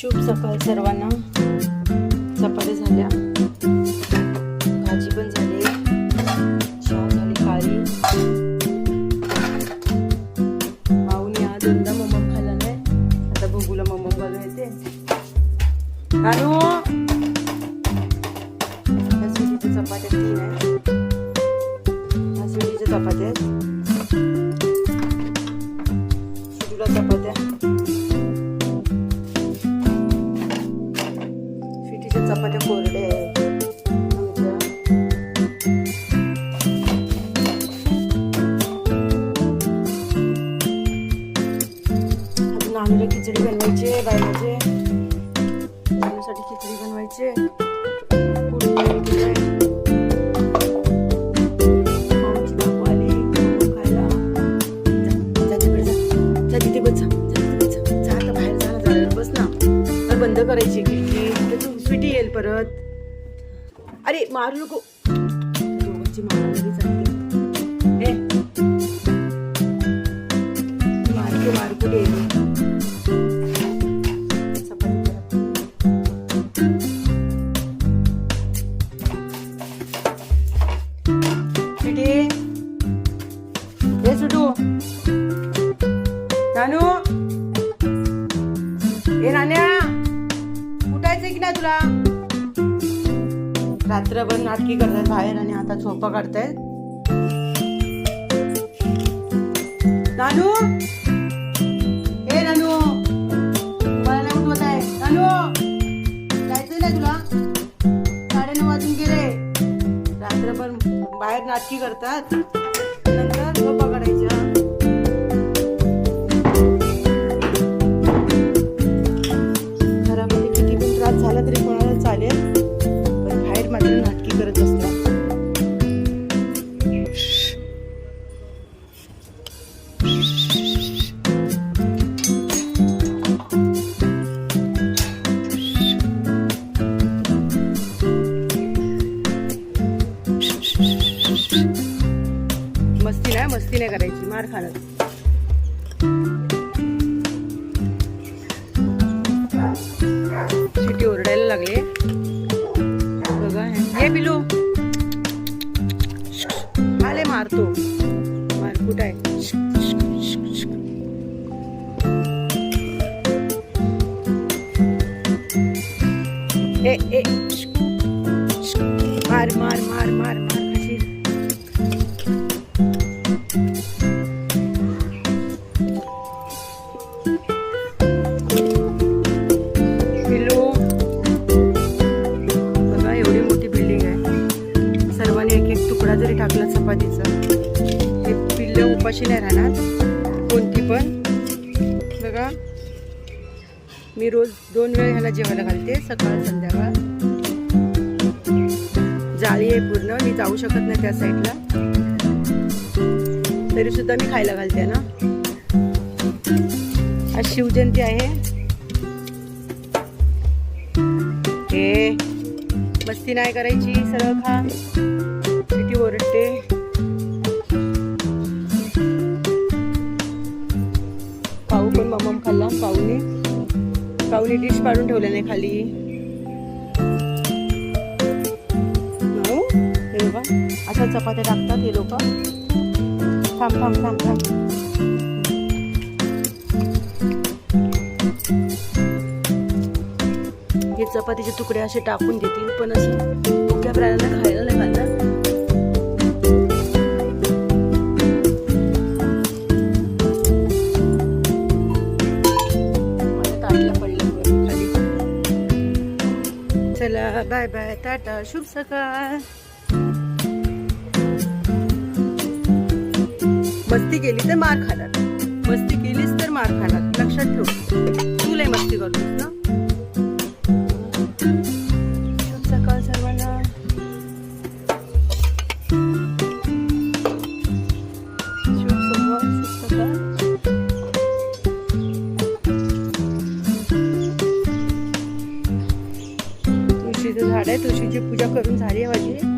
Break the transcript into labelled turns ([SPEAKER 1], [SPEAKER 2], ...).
[SPEAKER 1] शुभ सकाळ सर्वांना. चपात्या झाल्या. भाजी पण झाली. चहा झाली काळी माऊनी आज दोनदा मोमो खाल्ला नाही आता बघूला मोमो बनवायचे कानू! ह्या स्वीटीच्या चपात्या तीन आहेत. चपात्या आहेत. शिटूला चपात्या. कोरडे आहेत. अजून खिचडी बनवायची बायलाचे. खिचडी बनवायची आहे. खायला. बस बस. ना. तर बंद करायची की? परत अरे मारू नको. मारको मारको गेली नानू. ए नान्या. उठायचंय की नाही तुला? रात्रभर नाटकी करतात बाहेर आणि आता झोपा काढतायत. नानू! हे नानू! मला नाही उठवत आहे. नानू! जायचं ना तुला? साडेनऊ वाजून गेले. रात्रभर बाहेर नाटकी करतात. नंतर झोपा काढायच्या मस्ती नाही करायची मार खाणं. शिटी ओरडायला लागले. बघा हे बिलू आले मारतो मारकुट आहे? ए ए. मार मार मार मार. आणि एक एक तुकडा जरी टाकला चपातीचा हे पिल्लं उपाशी नाही राहणार. कोणती पण. बघा मी रोज दोन वेळ ह्याला जेवायला घालते सकाळ संध्याकाळ. जाळी आहे पूर्ण मी जाऊ शकत नाही त्या साईडला. तरी सुद्धा मी खायला घालते ना. आज शिवजयंती आहे. मस्ती नाही करायची सरळ खा. किती ओरडते. पाऊ पण ममम खाल्ला पाऊने पाऊने डिश पाडून ठेवले नाही खाली. हे बघा अशा चपात्या टाकतात हे लोक. थांब थांब थांब थांब. हे चपातीचे तुकडे असे टाकून देतील पण असं मुख्या प्राण्यांना खायला नाही चला बाय बाय टाटा शुभ सकाळ. मस्ती केली तर मार खाणार. मस्ती केलीस तर मार खाणार. लक्षात ठेव. तुळशीचं झाड आहे तुळशीची पूजा करून झाली आहे माझी.